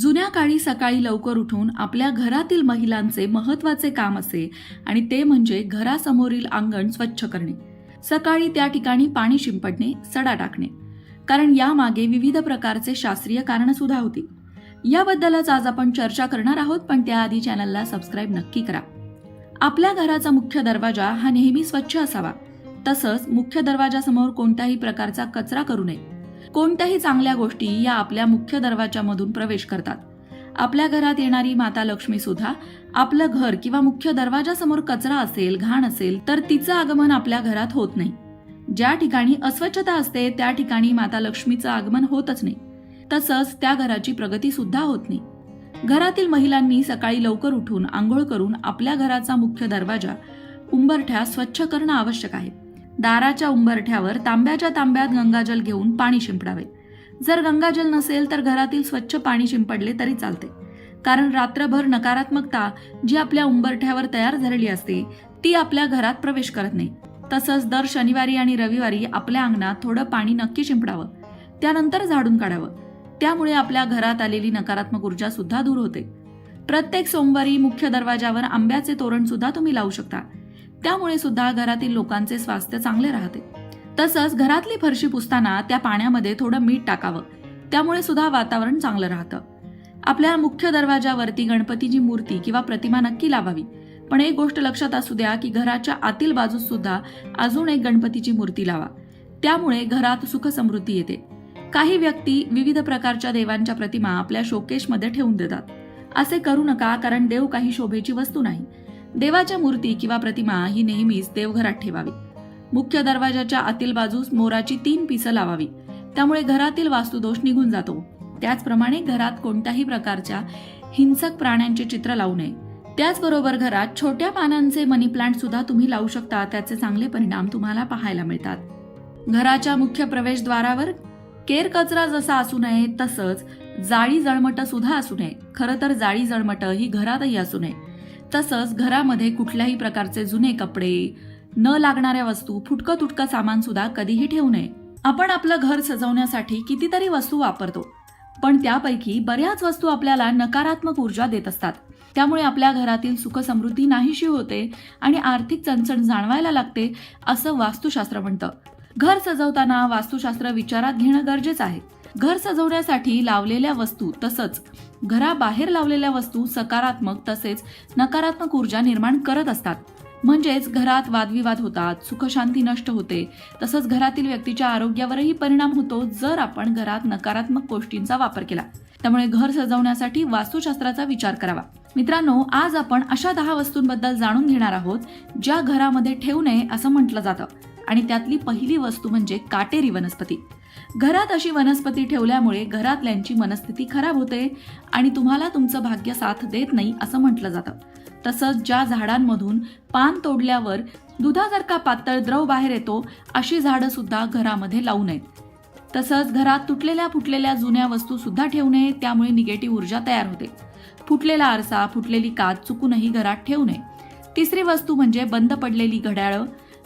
जुन्या काळी सकाळी लवकर उठून आपल्या घरातील महिलांचे महत्त्वाचे काम असे आणि ते म्हणजे घरासमोरील अंगण स्वच्छ करणे. सकाळी त्या ठिकाणी पाणी शिंपडणे सडा टाकणे. कारण यामागे विविध प्रकारचे शास्त्रीय कारण सुद्धा होती. याबद्दलच आज आपण चर्चा करणार आहोत पण त्याआधी चॅनलला सबस्क्राईब नक्की करा. आपल्या घराचा मुख्य दरवाजा हा नेहमी स्वच्छ असावा. तसंच मुख्य दरवाजासमोर कोणत्याही प्रकारचा कचरा करू नये. कोणत्याही चांगल्या गोष्टी या आपल्या मुख्य दरवाजामधून प्रवेश करतात. आपल्या घरात येणारी माता लक्ष्मी सुद्धा आपलं घर किंवा मुख्य दरवाजासमोर कचरा असेल घाण असेल तर तिचं आगमन आपल्या घरात होत नाही. ज्या ठिकाणी अस्वच्छता असते त्या ठिकाणी माता लक्ष्मीचं आगमन होतच नाही. तसंच त्या घराची प्रगती सुद्धा होत नाही. घरातील महिलांनी सकाळी लवकर उठून आंघोळ करून आपल्या घराचा मुख्य दरवाजा उंबरठ्या स्वच्छ करणं आवश्यक आहे. दाराच्या उंबरठ्यावर तांब्याच्या तांब्यात गंगाजल घेऊन पाणी शिंपडावे. जर गंगाजल नसेल तर घरातील स्वच्छ पाणी शिंपडले तरी चालते. कारण रात्रभर नकारात्मकता जी आपल्या उंबरठ्यावर तयार झालेली असते ती आपल्या घरात प्रवेश करत नाही. तसंच दर शनिवारी आणि रविवारी आपल्या अंगणात थोडं पाणी नक्की शिंपडावं. त्यानंतर झाडून काढावं. त्यामुळे आपल्या घरात आलेली नकारात्मक ऊर्जा सुद्धा दूर होते. प्रत्येक सोमवारी मुख्य दरवाजावर आंब्याचे तोरण सुद्धा तुम्ही लावू शकता. त्यामुळे सुद्धा घरातील लोकांचे स्वास्थ्य चांगले राहते. तसंच घरातली फरशी पुसताना त्या पाण्यामध्ये थोडं मीठ टाकावं. त्यामुळे सुद्धा वातावरण चांगलं राहतं. आपल्या मुख्य दरवाजावरती गणपतीची मूर्ती किंवा प्रतिमा नक्की लावावी. पण एक गोष्ट लक्षात असू द्या की घराच्या आतील बाजूस सुद्धा अजून एक गणपतीची मूर्ती लावा. त्यामुळे घरात सुख समृद्धी येते. काही व्यक्ती विविध प्रकारच्या देवांच्या प्रतिमा आपल्या शोकेशमध्ये ठेवून देतात. असे करू नका कारण देव काही शोभेची वस्तू नाही. देवाच्या मूर्ती किंवा प्रतिमा ही नेहमीच देवघरात ठेवावी. मुख्य दरवाजाच्या आतील बाजूस मोराची तीन पिसं लावावी. त्यामुळे घरातील वास्तुदोष निघून जातो. त्याचप्रमाणे घरात कोणत्याही प्रकारच्या हिंसक प्राण्यांचे चित्र लावू नये. त्याचबरोबर घरात छोट्या पानांचे मनी प्लांट सुद्धा तुम्ही लावू शकता. त्याचे चांगले परिणाम तुम्हाला पाहायला मिळतात. घराच्या मुख्य प्रवेशद्वारावर केर कचरा जसा असू नये तसंच जाळी जळमट सुद्धा असू नये. खरं तर जाळी जळमट ही घरातही असू नये. तसंच घरामध्ये कुठल्याही प्रकारचे जुने कपडे न लागणाऱ्या वस्तू फुटकं तुटकं सामान सुद्धा कधीही ठेवू नये. आपण आपलं घर सजवण्यासाठी कितीतरी वस्तू वापरतो पण त्यापैकी बऱ्याच वस्तू आपल्याला नकारात्मक ऊर्जा देत असतात. त्यामुळे आपल्या घरातील सुखसमृद्धी नाहीशी होते आणि आर्थिक चणचण जाणवायला लागते असं वास्तुशास्त्र म्हणतं. घर सजवताना वास्तुशास्त्र विचारात घेणं गरजेचं आहे. घर सजवण्यासाठी लावलेल्या वस्तू तसंच घराबाहेर लावलेल्या वस्तू सकारात्मक तसेच नकारात्मक ऊर्जा निर्माण करत असतात. म्हणजेच घरात वादविवाद होतात सुखशांती नष्ट होते. तसंच घरातील व्यक्तीच्या आरोग्यावरही परिणाम होतो जर आपण घरात नकारात्मक गोष्टींचा वापर केला. त्यामुळे घर सजवण्यासाठी वास्तुशास्त्राचा विचार करावा. मित्रांनो आज आपण अशा दहा वस्तूंबद्दल जाणून घेणार आहोत ज्या घरामध्ये ठेवू नये असं म्हटलं जातं. आणि त्यातली पहिली वस्तू म्हणजे काटेरी वनस्पती. घरात अशी वनस्पती ठेवल्यामुळे घरातल्यांची मनस्थिती खराब होते आणि तुम्हाला तुमचं भाग्य साथ देत नाही असं म्हटलं जातं. तसंच ज्या झाडांमधून पान तोडल्यावर दुधासारखा पातळ द्रव बाहेर येतो अशी झाडं सुद्धा घरामध्ये लावू नयेत. तसंच घरात तुटलेल्या फुटलेल्या जुन्या वस्तू सुद्धा ठेवू नये त्यामुळे निगेटिव्ह ऊर्जा तयार होते. फुटलेला आरसा फुटलेली काच चुकूनही घरात ठेवू नये. तिसरी वस्तू म्हणजे बंद पडलेली घड्याळं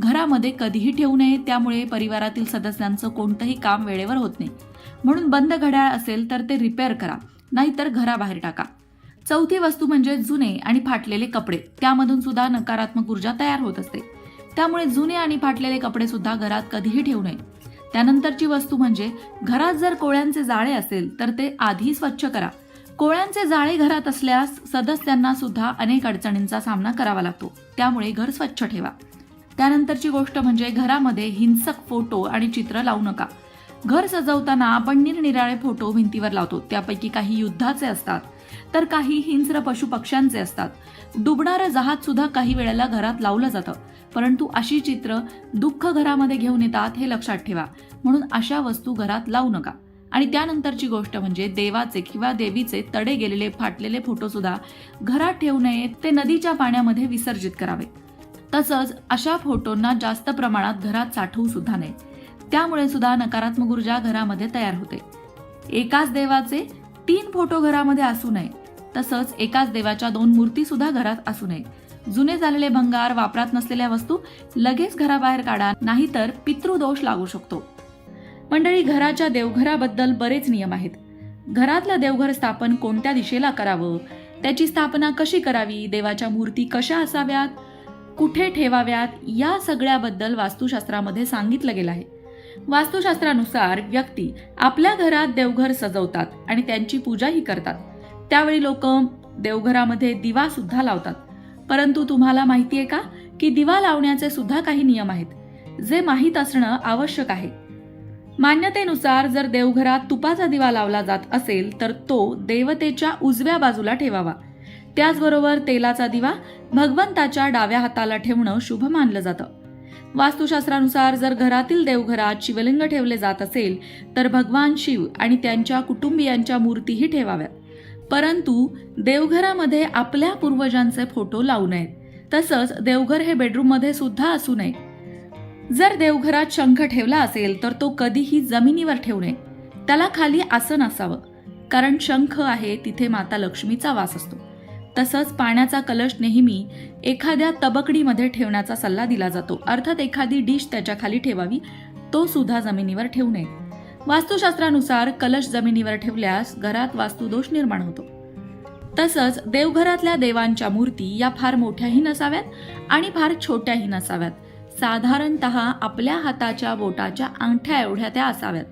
घरामध्ये कधीही ठेवू नये त्यामुळे परिवारातील सदस्यांचं कोणतंही काम वेळेवर होत नाही. म्हणून बंद घड्याळ असेल तर ते रिपेअर करा नाहीतर घराबाहेर टाका. चौथी वस्तू म्हणजे जुने आणि फाटलेले कपडे. त्यामधून सुद्धा नकारात्मक ऊर्जा तयार होत असते. त्यामुळे जुने आणि फाटलेले कपडे सुद्धा घरात कधीही ठेवू नये. त्यानंतरची वस्तू म्हणजे घरात जर कोळ्यांचे जाळे असेल तर ते आधी स्वच्छ करा. कोळ्यांचे जाळे घरात असल्यास सदस्यांना सुद्धा अनेक अडचणींचा सामना करावा लागतो. त्यामुळे घर स्वच्छ ठेवा. त्यानंतरची गोष्ट म्हणजे घरामध्ये हिंसक फोटो आणि चित्र लावू नका. घर सजवताना आपण निरनिराळे फोटो भिंतीवर लावतो. त्यापैकी काही युद्धाचे असतात तर काही हिंस्र पशु पक्ष्यांचे असतात. डुबणारं जहाज सुद्धा काही वेळेला घरात लावलं जातं. परंतु अशी चित्र दुःख घरामध्ये घेऊन येतात हे लक्षात ठेवा. म्हणून अशा वस्तू घरात लावू नका. आणि त्यानंतरची गोष्ट म्हणजे देवाचे किंवा देवीचे तडे गेलेले फाटलेले फोटो सुद्धा घरात ठेवू नये ते नदीच्या पाण्यामध्ये विसर्जित करावे. तसंच अशा फोटोंना जास्त प्रमाणात घरात साठवू सुद्धा नये. त्यामुळे सुद्धा नकारात्मक ऊर्जा घरामध्ये तयार होते. एकाच देवाचे तीन फोटो घरामध्ये असू नये. तसंच एकाच देवाच्या दोन मूर्ती सुद्धा घरात असू नये. जुने झालेले भंगार वापरात नसलेल्या वस्तू लगेच घराबाहेर काढा नाहीतर पितृदोष लागू शकतो. मंडळी घराच्या देवघराबद्दल बरेच नियम आहेत. घरातलं देवघर स्थापन कोणत्या दिशेला करावं? त्याची स्थापना कशी करावी? देवाच्या मूर्ती कशा असाव्यात? कुठे ठेवाव्यात? या सगळ्याबद्दल वास्तुशास्त्रामध्ये सांगितलं गेलं आहे. वास्तुशास्त्रानुसार व्यक्ती आपल्या घरात देवघर सजवतात आणि त्यांची पूजाही करतात. त्यावेळी लोक देवघरामध्ये दिवा सुद्धा लावतात. परंतु तुम्हाला माहिती आहे का? की दिवा लावण्याचे सुद्धा काही नियम आहेत जे माहीत असणं आवश्यक आहे. मान्यतेनुसार जर देवघरात तुपाचा दिवा लावला जात असेल तर तो देवतेच्या उजव्या बाजूला ठेवावा. त्याचबरोबर तेलाचा दिवा भगवंताच्या डाव्या हाताला ठेवणं शुभ मानलं जातं. वास्तुशास्त्रानुसार जर घरातील देवघरात शिवलिंग ठेवले जात असेल तर भगवान शिव आणि त्यांच्या कुटुंबियांच्या मूर्तीही ठेवाव्यात. परंतु देवघरामध्ये आपल्या पूर्वजांचे फोटो लावू नयेत. तसंच देवघर हे बेडरूममध्ये सुद्धा असू नये. जर देवघरात शंख ठेवला असेल तर तो कधीही जमिनीवर ठेवू नये. त्याला खाली आसन असावं कारण शंख आहे तिथे माता लक्ष्मीचा वास असतो. तसंच पाण्याचा कलश नेहमी एखाद्या तबकडीमध्ये ठेवण्याचा सल्ला दिला जातो. अर्थात एखादी डिश त्याच्याखाली ठेवावी तो सुद्धा जमिनीवर ठेवू नये. वास्तुशास्त्रानुसार कलश जमिनीवर ठेवल्यास घरात वास्तुदोष निर्माण होतो. तसंच देवघरातल्या देवांच्या मूर्ती या फार मोठ्याही नसाव्यात आणि फार छोट्याही नसाव्यात. साधारणत आपल्या हाताच्या बोटाच्या अंगठ्या एवढ्या त्या असाव्यात.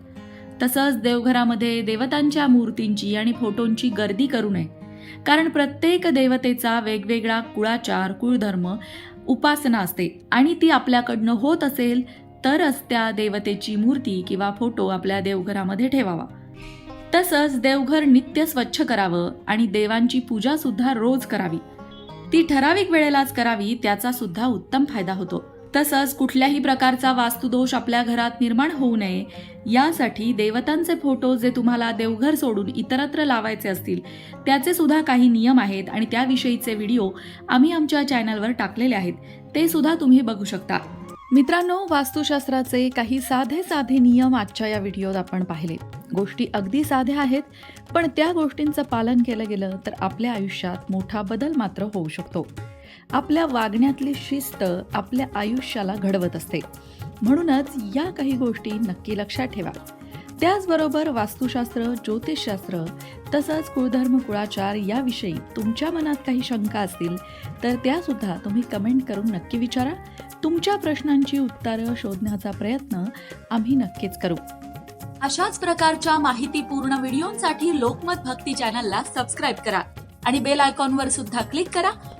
तसंच देवघरामध्ये देवतांच्या मूर्तींची आणि फोटोंची गर्दी करू नये. कारण प्रत्येक देवतेचा वेगवेगळा कुळाचार कुळधर्म उपासना असते. आणि ती आपल्याकडनं होत असेल तरच त्या देवतेची मूर्ती किंवा फोटो आपल्या देवघरामध्ये ठेवावा. तसंच देवघर नित्य स्वच्छ करावं आणि देवांची पूजा सुद्धा रोज करावी. ती ठराविक वेळेलाच करावी त्याचा सुद्धा उत्तम फायदा होतो. तसंच कुठल्याही प्रकारचा वास्तुदोष आपल्या घरात निर्माण होऊ नये. यासाठी देवतांचे फोटो जे तुम्हाला देवघर सोडून इतरत्र लावायचे असतील त्याचे सुद्धा काही नियम आहेत आणि त्याविषयीचे व्हिडिओ आम्ही आमच्या चॅनलवर टाकलेले आहेत. ते सुद्धा तुम्ही बघू शकता. मित्रांनो वास्तुशास्त्राचे काही साधे साधे नियम आजच्या या व्हिडिओत आपण पाहिले. गोष्टी अगदी साध्या आहेत पण त्या गोष्टींचं पालन केलं गेलं तर आपल्या आयुष्यात मोठा बदल मात्र होऊ शकतो. आपल्या वागण्यातली शिस्त आपल्या आयुष्याला घडवत असते. म्हणूनच या काही गोष्टी नक्की लक्षात ठेवा. त्याचबरोबर वास्तुशास्त्र ज्योतिषशास्त्र तसंच कुळधर्म कुळाचार याविषयी तुमच्या मनात काही शंका असतील तर त्यासुद्धा तुम्ही कमेंट करून नक्की विचारा. तुमच्या प्रश्नांची उत्तरं शोधण्याचा प्रयत्न आम्ही नक्कीच करू. अशाच प्रकारच्या माहितीपूर्ण व्हिडिओंसाठी लोकमत भक्ती चॅनलला सबस्क्राईब करा आणि बेल आयकॉनवर सुद्धा क्लिक करा.